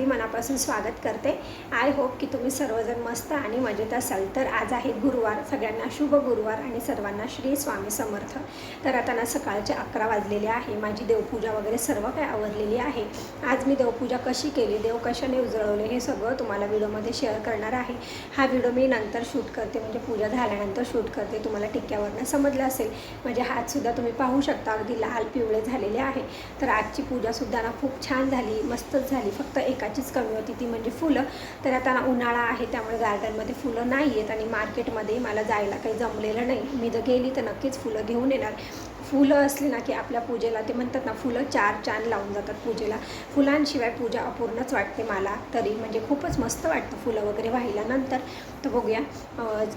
अगदी मनापासून स्वागत करते. आय होप की तुम्ही सर्वजण मस्त आणि मजेत असाल. तर आज आहे गुरुवार. सगळ्यांना शुभ गुरुवार आणि सर्वांना श्री स्वामी समर्थ. तर आता ना सकाळचे अकरा वाजलेले आहे. माझी देवपूजा वगैरे सर्व काय आवरलेली आहे. आज मी देवपूजा कशी केली देव कशाने उजळवले हे सगळं तुम्हाला व्हिडिओमध्ये शेअर करणार आहे. हा व्हिडिओ मी नंतर शूट करते. म्हणजे पूजा झाल्यानंतर शूट करते. तुम्हाला टिक्क्यावरनं समजलं असेल. म्हणजे हातसुद्धा तुम्ही पाहू शकता. अगदी लाल पिवळे झालेले आहे. तर आजची पूजासुद्धा ना खूप छान झाली मस्तच झाली. फक्त एका एकाचीच कमी होती ती म्हणजे फुलं. तर आता उन्हाळा आहे त्यामुळे गार्डनमध्ये फुलं नाही आहेत आणि मार्केटमध्ये मला जायला काही जमलेलं नाही. मी जर गेली तर नक्कीच फुलं घेऊन येणार. फुलं असली ना की आपल्या पूजेला ते म्हणतात ना फुलं चार चांद लावून जातात पूजेला. फुलांशिवाय पूजा अपूर्णच वाटते मला तरी म्हणजे खूपच मस्त वाटतं फुलं वगैरे वाहिल्यानंतर. तर बघूया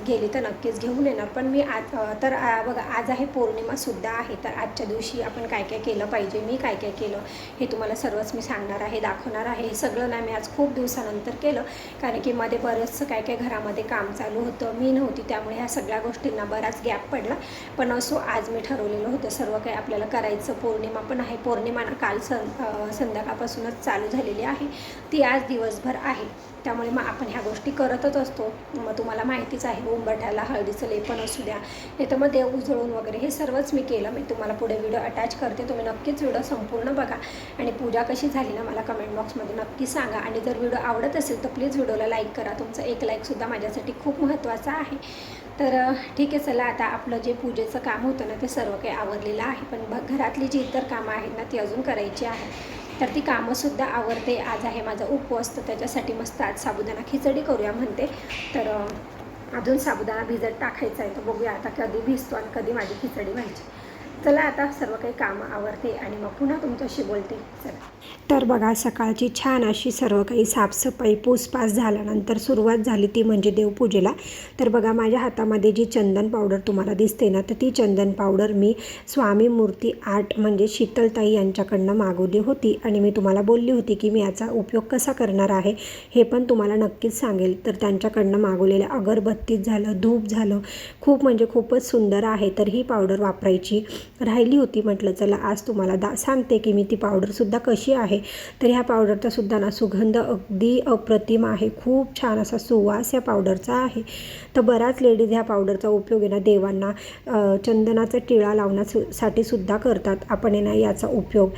गेली तर नक्कीच घेऊन येणार. पण मी आज तर बघा आज आहे पौर्णिमासुद्धा आहे तर आजच्या दिवशी आपण काय काय केलं पाहिजे मी काय काय केलं हे तुम्हाला सर्वच मी सांगणार आहे दाखवणार आहे. हे सगळं ना मी आज खूप दिवसानंतर केलं कारण की मध्ये बरंचसं काय काय घरामध्ये काम चालू होतं मी नव्हती त्यामुळे ह्या सगळ्या गोष्टींना बराच गॅप पडला. पण असो आज मी ठरवलेलं होतं सर्व काही आपल्याला करायचं. पौर्णिमा पण आहे. पौर्णिमा ना काल सं संध्याकाळपासूनच चालू झालेली आहे. ती आज दिवसभर आहे. त्यामुळे मग आपण ह्या गोष्टी करतच असतो. मग तुम्हाला माहितीच आहे उंबरठ्याला हळदीचं लेपन असू द्या. नाही तर मग देव उजळून वगैरे हे सर्वच मी केलं. मी तुम्हाला पुढे व्हिडिओ अटॅच करते. तुम्ही नक्कीच व्हिडिओ संपूर्ण बघा. आणि पूजा कशी झाली ना मला कमेंट बॉक्समध्ये नक्की सांगा. आणि जर व्हिडिओ आवडत असेल तर प्लीज व्हिडिओला लाईक करा. तुमचं एक लाईकसुद्धा माझ्यासाठी खूप महत्त्वाचं आहे. तर ठीक आहे चला आता आपलं जे पूजेचं काम होतं ना ते सर्व काही आवरलेलं आहे. पण ब घरातली जी इतर कामं आहेत ना ती अजून करायची आहे तर ती कामंसुद्धा आवरते. आज आहे माझा उपवास तर त्याच्यासाठी मस्त आज साबुदाणा खिचडी करूया म्हणते. तर अजून साबुदाणा भिजत टाकायचा आहे. तर बघूया आता कधी भिजतो आणि कधी माझी खिचडी व्हायची. चला आता सर्व काही कामं आवरते आणि मग पुन्हा तुमच्याशी बोलते. चला. तर बघा सकाळची छान अशी सर्व काही साफसफाई पूसपास झाल्यानंतर सुरुवात झाली ती म्हणजे देवपूजेला. तर बघा माझ्या हातामध्ये जी चंदन पावडर तुम्हाला दिसते ना तर ती चंदन पावडर मी स्वामी मूर्ती आर्ट म्हणजे शीतलताई यांच्याकडनं मागवली होती आणि मी तुम्हाला बोलली होती की मी याचा उपयोग कसा करणार आहे हे पण तुम्हाला नक्कीच सांगेल. तर त्यांच्याकडनं मागवलेल्या अगरबत्तीत झालं धूप झालं खूप म्हणजे खूपच सुंदर आहे. तर ही पावडर वापरायची. राहिली होती म्हटलं चला आज तुम्हाला दा सांगते की मी ती पावडरसुद्धा कशी आहे. तर ह्या पावडरचा सुद्धा ना सुगंध अगदी अप्रतिम आहे. खूप छान असा सुवास या पावडरचा आहे. तर बऱ्याच लेडीज ह्या पावडरचा उपयोग आहे ना देवांना चंदनाचा टिळा लावण्यासाठी सुद्धा करतात. आपण ना याचा उपयोग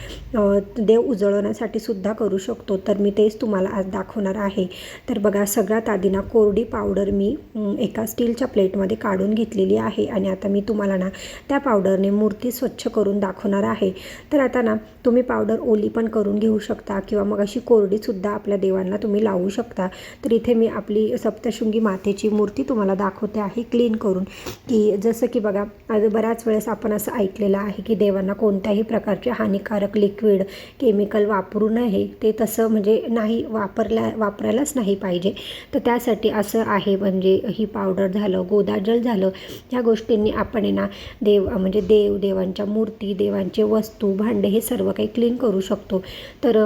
देव उजळवण्यासाठी सुद्धा करू शकतो. तर मी तेच तुम्हाला आज दाखवणार आहे. तर बघा सगळ्यात आधी ना कोरडी पावडर मी एका स्टीलच्या प्लेटमध्ये काढून घेतलेली आहे. आणि आता मी तुम्हाला ना त्या पावडरने मूर्ती स्वच्छ करून दाखवणार आहे. तर आता ना तुम्ही पावडर ओली पण करून घेऊ शकता किंवा मग अशी कोरडीसुद्धा आपल्या देवांना तुम्ही लावू शकता. तर इथे मी आपली सप्तशृंगी मातेची मूर्ती तुम्हाला दाखवते आहे क्लीन करून. की जसं की बघा आज बऱ्याच वेळेस आपण असं ऐकलेलं आहे की देवांना कोणत्याही प्रकारचे हानिकारक लिक्विड केमिकल वापरू नये. ते तसं म्हणजे नाही वापरल्या वापरायलाच नाही पाहिजे. तर त्यासाठी असं आहे म्हणजे ही पावडर झालं गोदाजल झालं ह्या गोष्टींनी आपण आहे ना देव म्हणजे देव देव देवांच्या मूर्ती देवांचे वस्तू भांडे हे सर्व काही क्लीन करू शकतो. तर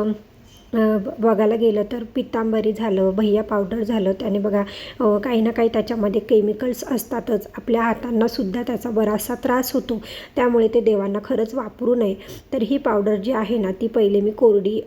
बघायला गेलं तर पितांबरी झालं भैया पावडर झालं त्याने बघा काही ना काही त्याच्यामध्ये केमिकल्स असतातच. आपल्या हातांनासुद्धा त्याचा बराचसा त्रास होतो. त्यामुळे ते देवांना खरंच वापरू नये. तर ही पावडर जी आहे ना ती पहिले मी कोरडी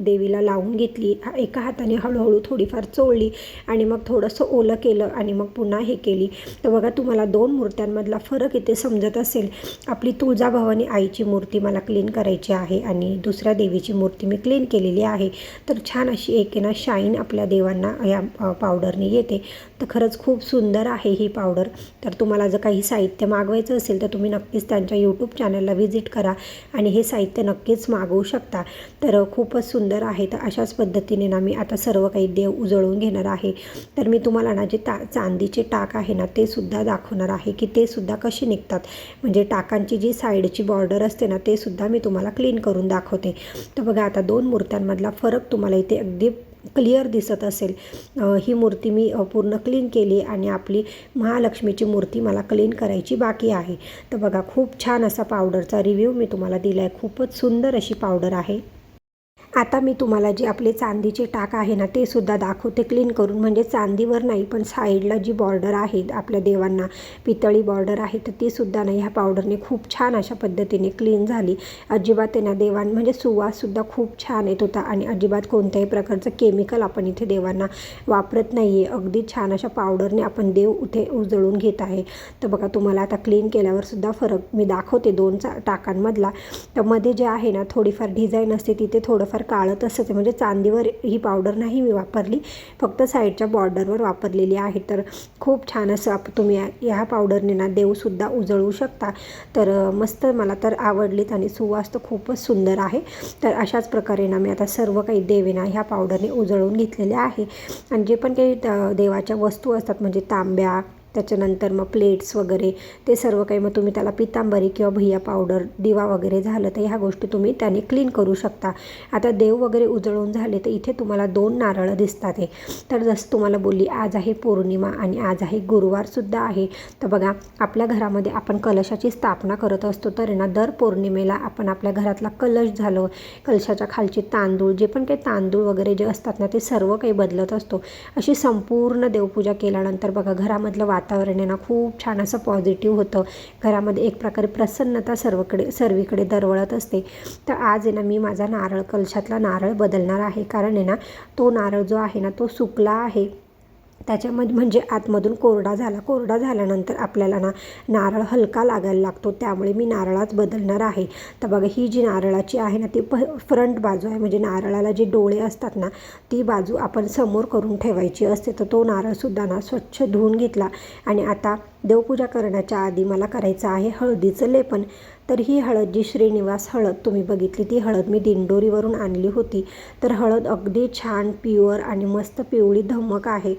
देवीला लावून घेतली. एका हाताने हळूहळू थोडीफार चोळली आणि मग थोडंसं ओलं केलं आणि मग पुन्हा हे केली. तर बघा तुम्हाला दोन मूर्त्यांमधला फरक इथे समजत असेल. आपली तुळजाभवानी आईची मूर्ती मला क्लीन करायची आहे आणि दुसऱ्या देवीची मूर्ती मी क्लीन केलेली आहे. तर छान अशी एक आहे ना शाईन आपल्या देवांना या पावडरने येते. तर खरंच खूप सुंदर आहे ही पावडर तर तुम्हाला जर काही साहित्य मागवायचं असेल तर तुम्ही नक्कीच त्यांच्या यूट्यूब चॅनलला व्हिजिट करा आणि हे साहित्य नक्कीच मागवू शकता. तर खूपच सुंदर आहे. तर अशाच पद्धतीने ना मी आता सर्व काही देव उजळून घेणार आहे. तर मी तुम्हाला ना जे ता चांदीचे टाक आहे ना ते सुद्धा दाखवणार आहे की ते सुद्धा कसे निघतात. म्हणजे टाकांची जी साईडची बॉर्डर असते ना ते सुद्धा मी तुम्हाला क्लीन करून दाखवते. तर बघा आता दोन मूर्त्यांमधला फरक तुम्हाला इथे अगदी क्लिअर दिसत असेल. ही मूर्ती मी पूर्ण क्लीन केली आणि आपली महालक्ष्मीची मूर्ती मला क्लीन करायची बाकी आहे. तर बघा खूप छान असा पावडरचा रिव्ह्यू मी तुम्हाला दिला आहे खूपच सुंदर अशी पावडर आहे. आता मी तुम्हाला जे आपले चांदीचे टाक आहे ना ते सुद्धा दाखवते क्लीन करून. म्हणजे चांदीवर नाही पण साईडला जी बॉर्डर आहे आपल्या देवांना पितळी बॉर्डर आहे तर ती सुद्धा नाही. ह्या पावडरने खूप छान अशा पद्धतीने क्लीन झाली. अजिबात त्यांना देवां म्हणजे सुवाससुद्धा खूप छान येत होता. आणि अजिबात कोणत्याही प्रकारचं केमिकल आपण इथे देवांना वापरत नाही आहे अगदी छान अशा पावडरने आपण देव इथे उजळून घेत आहे. तर बघा तुम्हाला आता क्लीन केल्यावरसुद्धा फरक मी दाखवते दोन चा टाकांमधला. तर मध्ये जे आहे ना थोडीफार डिझाईन असते तिथे थोडंफार काळं तसंच म्हणजे चांदीवर ही पावडर नाही मी वापरली. फक्त साईडच्या बॉर्डरवर वापरलेली आहे. तर खूप छान असं आप तुम्ही ह्या पावडरने ना देवसुद्धा उजळवू शकता. तर मस्त मला तर आवडलीत आणि सुवास तर खूपच सुंदर आहे. तर अशाच प्रकारे ना मी आता सर्व काही देवेना ह्या पावडरने उजळून घेतलेले आहे. आणि जे पण काही देवाच्या वस्तू असतात म्हणजे तांब्या त्याच्यानंतर मग प्लेट्स वगैरे ते सर्व काही मग तुम्ही त्याला पितांबरी किंवा भैया पावडर दिवा वगैरे झालं तर ह्या गोष्टी तुम्ही त्याने क्लीन करू शकता. आता देव वगैरे उजळून झाले तर इथे तुम्हाला दोन नारळं दिसतात आहे तर जसं तुम्हाला बोलली आज आहे पौर्णिमा आणि आज आहे गुरुवारसुद्धा आहे. तर बघा आपल्या घरामध्ये आपण कलशाची स्थापना करत असतो तर ना दर पौर्णिमेला आपण आपल्या घरातला कलश झालं कलशाच्या खालचे तांदूळ जे पण काही तांदूळ वगैरे जे असतात ना ते सर्व काही बदलत असतो. अशी संपूर्ण देवपूजा केल्यानंतर बघा घरामधलं वातावरण आहे ना खूप छान असं पॉझिटिव्ह होतं. घरामध्ये एक प्रकारे प्रसन्नता सर्वकडे सर्वीकडे दरवळत असते. तर आज आहे ना मी माझा नारळ कलशातला नारळ बदलणार आहे. कारण आहे ना तो नारळ जो आहे ना तो सुकला आहे. त्याच्यामध्ये म्हणजे आतमधून कोरडा झाला. कोरडा झाल्यानंतर आपल्याला ना नारळ हलका लागायला लागतो. त्यामुळे मी नारळाच बदलणार आहे. तर बघा ही जी नारळाची आहे ना ती प फ्रंट बाजू आहे. म्हणजे नारळाला जे डोळे असतात ना ती बाजू आपण समोर करून ठेवायची असते. तर तो नारळसुद्धा ना स्वच्छ धुवून घेतला. आणि आता देवपूजा करण्याच्या आधी मला करायचं आहे हळदीचं लेपन. तर ही हळद जी श्रीनिवास हळद तुम्ही बघितली ती हळद मी दिंडोरीवरून आणली होती. तर हळद अगदी छान प्युअर आणि मस्त पिवळी धमक आहे.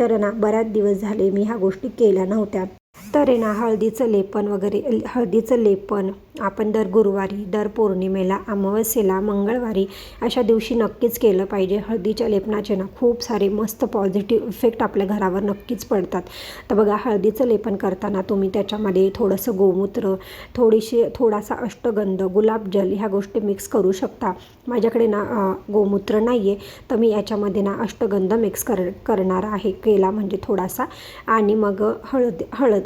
तर ना बऱ्याच दिवस झाले मी ह्या गोष्टी केल्या नव्हत्या. तर आहे ना हळदीचं लेपन वगैरे हळदीचं लेपन आपण दर गुरुवारी दर पौर्णिमेला अमावस्येला मंगळवारी अशा दिवशी नक्कीच केलं पाहिजे. हळदीच्या लेपनाचे ना खूप सारे मस्त पॉझिटिव्ह इफेक्ट आपल्या घरावर नक्कीच पडतात. तर बघा हळदीचं लेपन करताना तुम्ही त्याच्यामध्ये थोडंसं गोमूत्र थोडीशी थोडासा अष्टगंध गुलाबजल ह्या गोष्टी मिक्स करू शकता. माझ्याकडे ना गोमूत्र नाही आहे तर मी याच्यामध्ये ना अष्टगंध मिक्स कर करणार आहे. केला म्हणजे थोडासा आणि मग हळद हळद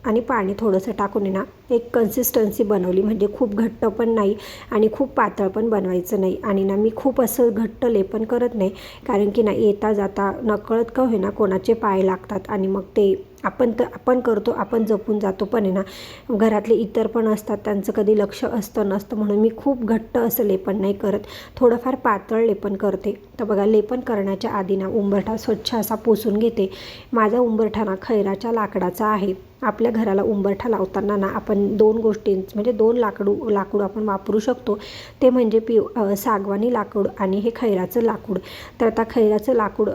आणि पाणी थोडंसं टाकून ना एक कन्सिस्टन्सी बनवली. म्हणजे खूप घट्ट पण नाही आणि खूप पातळ पण बनवायचं नाही. आणि ना मी खूप असं घट्ट लेपन करत नाही. कारण की ना येता जाता नकळत का होईना कोणाचे पाय लागतात. आणि मग ते आपण तर आपण करतो आपण जपून जातो पण आहे ना घरातले इतर पण असतात. त्यांचं कधी लक्ष असतं नसतं म्हणून मी खूप घट्ट असं लेपन नाही करत. थोडंफार पातळ लेपन करते. तर बघा लेपन करण्याच्या आधी ना उंबरठा स्वच्छ असा पुसून घेते. माझा उंबरठा ना खैराच्या लाकडाचा आहे. आपल्या घराला उंबरठा लावताना ना आपण दोन गोष्टी म्हणजे दोन लाकडू लाकूड आपण वापरू शकतो. ते म्हणजे पि सागवानी लाकूड आणि हे खैराचं लाकूड. तर आता खैराचं लाकूड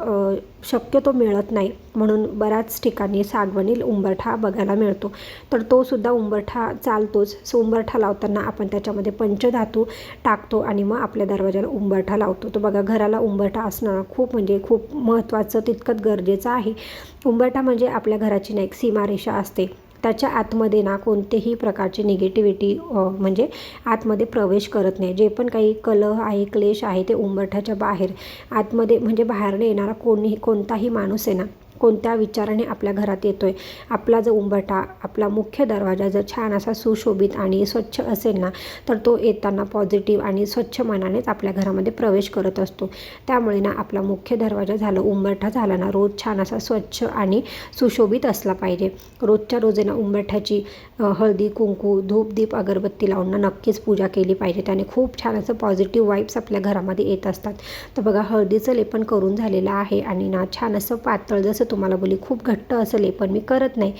शक्यतो मिळत नाही. म्हणून बऱ्याच ठिकाणी सागवानी उंबरठा बघायला मिळतो. तर तो सुद्धा उंबरठा चालतोच. सो उंबरठा लावताना आपण त्याच्यामध्ये पंचधातू टाकतो आणि मग आपल्या दरवाजाला उंबरठा लावतो. तर बघा घराला उंबरठा असणं खूप म्हणजे खूप महत्त्वाचं तितकंच गरजेचं आहे. उंबरठा म्हणजे आपल्या घराची ना एक सीमारेषा असते. त्याच्या आतमध्ये ना कोणतेही प्रकारची निगेटिव्हिटी म्हणजे आतमध्ये प्रवेश करत नाही. जे पण काही कलह आहे क्लेश आहे ते उंबरठ्याच्या बाहेर आतमध्ये म्हणजे बाहेरने येणारा कोणीही कोणताही माणूस आहे ना कोणत्या विचाराने आपल्या घरात येतो आहे आपला जो उंबरठा आपला मुख्य दरवाजा जर छान असा सुशोभित आणि स्वच्छ असेल ना तर तो येताना पॉझिटिव्ह आणि स्वच्छ मनानेच आपल्या घरामध्ये प्रवेश करत असतो. त्यामुळे ना आपला मुख्य दरवाजा झाला उंबरठा झाला ना रोज छान असा स्वच्छ आणि सुशोभित असला पाहिजे. रोजच्या रोज ना उंबरठ्याची हळदी कुंकू धूप दीप अगरबत्ती लावून ना नक्कीच पूजा केली पाहिजे. त्याने खूप छान असं पॉझिटिव्ह वाईब्स आपल्या घरामध्ये येत असतात. तर बघा हळदीचं लेपन करून झालेलं आहे आणि ना छान असं पातळ जसं तुम्हाला बोली खूप घट्ट असं लेपन मी करत नाही.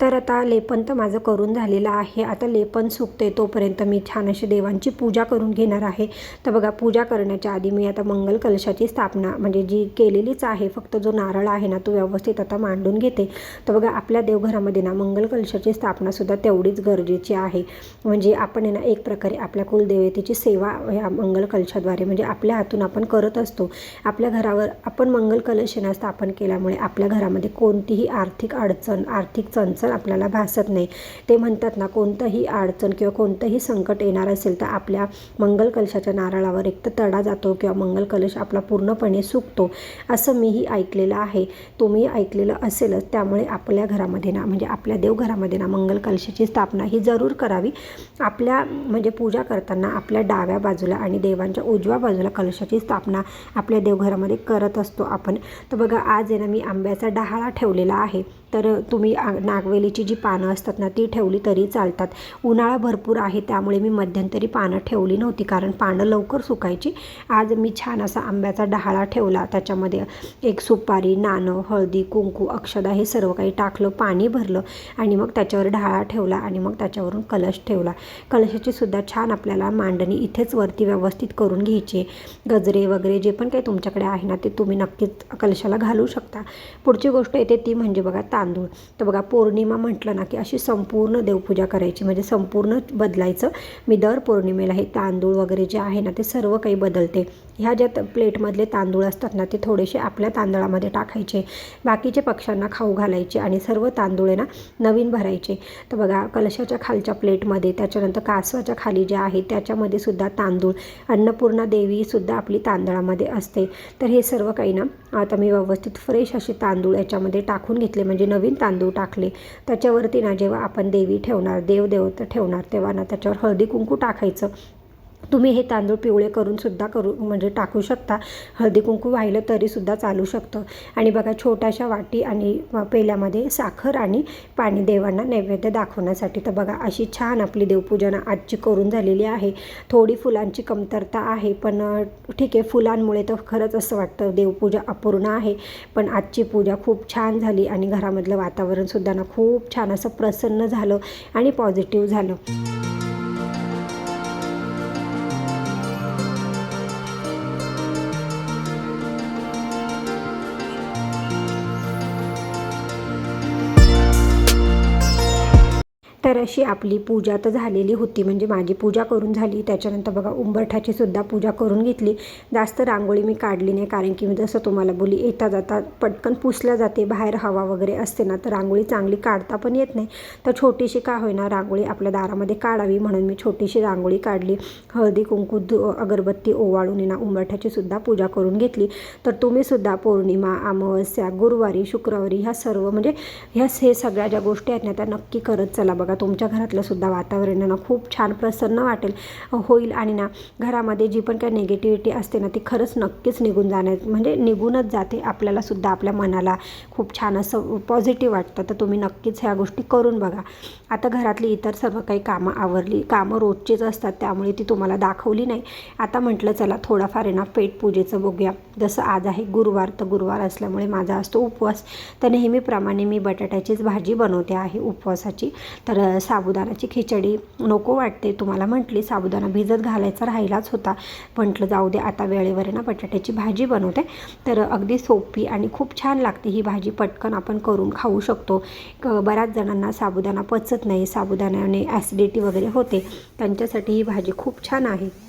तर आता लेपन तर माझं करून झालेलं आहे. आता लेपन सुकते तोपर्यंत मी छान अशी देवांची पूजा करून घेणार आहे. तर बघा पूजा करण्याच्या आधी मी आता मंगल कलशाची स्थापना म्हणजे जी केलेलीच आहे फक्त जो नारळ आहे ना तो व्यवस्थित आता मांडून घेते. तर बघा आपल्या देवघरामध्ये ना मंगल कलशाची स्थापनासुद्धा तेवढीच गरजेची आहे. म्हणजे आपण आहे ना एक प्रकारे आपल्या कुलदेवतेची सेवा या मंगल कलशाद्वारे म्हणजे आपल्या हातून आपण करत असतो. आपल्या घरावर आपण मंगल कलश स्थापन केल्यामुळे आपल्या घरामध्ये कोणतीही आर्थिक अडचण आर्थिक चणचण अडचण आपल्याला भासत नाही. ते म्हणतात ना कोणतंही अडचण किंवा कोणतंही संकट येणार असेल तर आपल्या मंगल कलशाच्या नारळावर एक तर तडा जातो किंवा मंगल कलश आपला पूर्णपणे सुकतो असं मीही ऐकलेलं आहे. तुम्ही ऐकलेलं असेलच त्यामुळे आपल्या घरामध्ये ना म्हणजे आपल्या देवघरामध्ये ना मंगल कलशाची स्थापना ही जरूर करावी. आपल्या म्हणजे पूजा करताना आपल्या डाव्या बाजूला आणि देवांच्या उजव्या बाजूला कलशाची स्थापना आपल्या देवघरामध्ये करत असतो आपण. तर बघा आज आहे ना मी आंब्याचा डहाळा ठेवलेला आहे. तर तुम्ही नागवेलीची जी पानं असतात ना ती ठेवली तरी चालतात. उन्हाळा भरपूर आहे त्यामुळे मी मध्यंतरी पानं ठेवली नव्हती कारण पानं लवकर सुकायची. आज मी छान असा आंब्याचा डहाळा ठेवला. त्याच्यामध्ये एक सुपारी नाणं हळदी कुंकू अक्षदा हे सर्व काही टाकलं पाणी भरलं आणि मग त्याच्यावर डहाळा ठेवला आणि मग त्याच्यावरून कलश ठेवला. कलशाची सुद्धा छान आपल्याला मांडणी इथेच वरती व्यवस्थित करून घ्यायची. गजरे वगैरे जे पण काही तुमच्याकडे आहे ना ते तुम्ही नक्कीच कलशाला घालू शकता. पुढची गोष्ट येते ती म्हणजे बघा तांदूळ. तर बघा पौर्णिमा म्हटलं ना की अशी संपूर्ण देवपूजा करायची. म्हणजे संपूर्ण बदलायचं. मी दर पौर्णिमेला हे तांदूळ वगैरे जे आहे ना ते सर्व काही बदलते. ह्या ज्या प्लेटमधले तांदूळ असतात ना ते थोडेसे आपल्या तांदळामध्ये टाकायचे. बाकीचे पक्ष्यांना खाऊ घालायचे आणि सर्व तांदूळ ना नवीन भरायचे. तर बघा कलशाच्या खालच्या प्लेटमध्ये त्याच्यानंतर कासवाच्या खाली जे आहे त्याच्यामध्ये सुद्धा तांदूळ अन्नपूर्णा देवीसुद्धा आपली तांदळामध्ये असते. तर हे सर्व काही ना आता मी व्यवस्थित फ्रेश असे तांदूळ याच्यामध्ये टाकून घेतले म्हणजे नवीन तांदूळ टाकले. त्याच्यावरती ना जेव्हा आपण देवी ठेवणार देवदेवता ठेवणार तेव्हा ना त्याच्यावर हळदी कुंकू टाकायचं. तुम्ही हे तांदूळ पिवळे करून सुद्धा करू म्हणजे टाकू शकता. हळदी कुंकू वाहिलं तरीसुद्धा चालू शकतं. आणि बघा छोट्याशा वाटी आणि पेल्यामध्ये साखर आणि पाणी देवांना नैवेद्य दाखवण्यासाठी तर बघा अशी छान आपली देवपूजना आजची करून झालेली आहे. थोडी फुलांची कमतरता आहे पण ठीक आहे फुलांमुळे तर खरंच असं वाटतं देवपूजा अपूर्ण आहे. पण आजची पूजा खूप छान झाली आणि घरामधलं वातावरणसुद्धा ना खूप छान असं प्रसन्न झालं आणि पॉझिटिव्ह झालं. तर अशी आपली पूजा तर झालेली होती. म्हणजे माझी पूजा करून झाली. त्याच्यानंतर बघा उंबरठाची सुद्धा पूजा करून घेतली. जास्त रांगोळी मी काढली नाही कारण की मी जसं तुम्हाला बोली येता जाता पटकन पुसल्या जाते. बाहेर हवा वगैरे असते ना तर रांगोळी चांगली काढता पण येत नाही. तर छोटीशी का होईना रांगोळी आपल्या दारामध्ये काढावी म्हणून मी छोटीशी रांगोळी काढली. हळदी कुंकू धु- अगरबत्ती ओवाळून ना उंबरठ्याची सुद्धा पूजा करून घेतली. तर तुम्ही सुद्धा पौर्णिमा अमावस्या गुरुवारी शुक्रवारी ह्या सर्व म्हणजे ह्या हे सगळ्या ज्या गोष्टी आहेत ना त्या नक्की करत चला बघा. तुमच्या घरातलं सुद्धा वातावरण ना खूप छान प्रसन्न वाटेल होईल. आणि ना घरामध्ये जी पण काही निगेटिव्हिटी असते ना ती खरंच नक्कीच निघून जाणार म्हणजे निघूनच जाते आपल्याला सुद्धा आपल्या मनाला. खूप छान असं पॉझिटिव्ह वाटतं. तर तुम्ही नक्कीच ह्या गोष्टी करून बघा. आता घरातली इतर सर्व काही कामं आवरली कामं रोजचीच असतात त्यामुळे ती तुम्हाला दाखवली नाही. आता म्हटलं चला थोडाफार आहे ना पेट पूजेचं बघूया. जसं आज आहे गुरुवार तर गुरुवार असल्यामुळे माझा असतो उपवास. तर नेहमीप्रमाणे मी बटाट्याचीच भाजी बनवते आहे उपवासाची. तर साबुदाणाची खिचडी नको वाटते. तुम्हाला म्हटली साबुदाणा भिजत घालायचा राहिलाच होता. म्हटलं जाऊ दे आता वेळेवर ना बटाट्याची भाजी बनवते. तर अगदी सोपी आणि खूप छान लागते ही भाजी. पटकन आपण करून खाऊ शकतो. क- बऱ्याच जणांना साबुदाणा पचत नाही. साबुदाण्याने ॲसिडिटी वगैरे होते. त्यांच्यासाठी ही भाजी खूप छान आहे.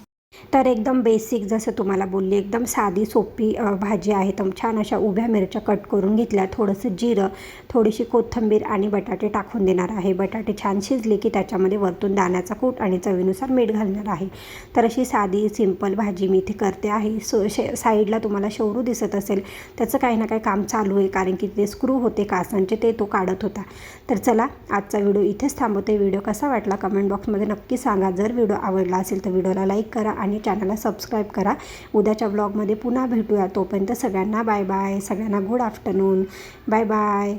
तर एकदम बेसिक जसं तुम्हाला बोलली एकदम साधी सोपी भाजी आहे. तर छान अशा उभ्या मिरच्या कट करून घेतल्या. थोडंसं जिरं थोडीशी कोथिंबीर आणि बटाटे टाकून देणार आहे. बटाटे छान शिजले की त्याच्यामध्ये वरतून दाण्याचा कूट आणि चवीनुसार मीठ घालणार आहे. तर अशी साधी सिंपल भाजी मी इथे करते आहे. सो शे साईडला तुम्हाला शेवरू दिसत असेल त्याचं काही ना काही काम चालू आहे कारण की ते स्क्रू होते कासांचे ते तो काढत होता. तर चला आजचा व्हिडिओ इथेच थांबवते. व्हिडिओ कसा वाटला? कमेंट बॉक्समध्ये नक्की सांगा. जर व्हिडिओ आवडला असेल तर व्हिडिओला लाईक करा. आणि चॅनलला सबस्क्राईब करा. उद्याच्या ब्लॉगमध्ये पुन्हा भेटूया. तोपर्यंत सगळ्यांना बाय बाय सगळ्यांना गुड आफ्टरनून बाय बाय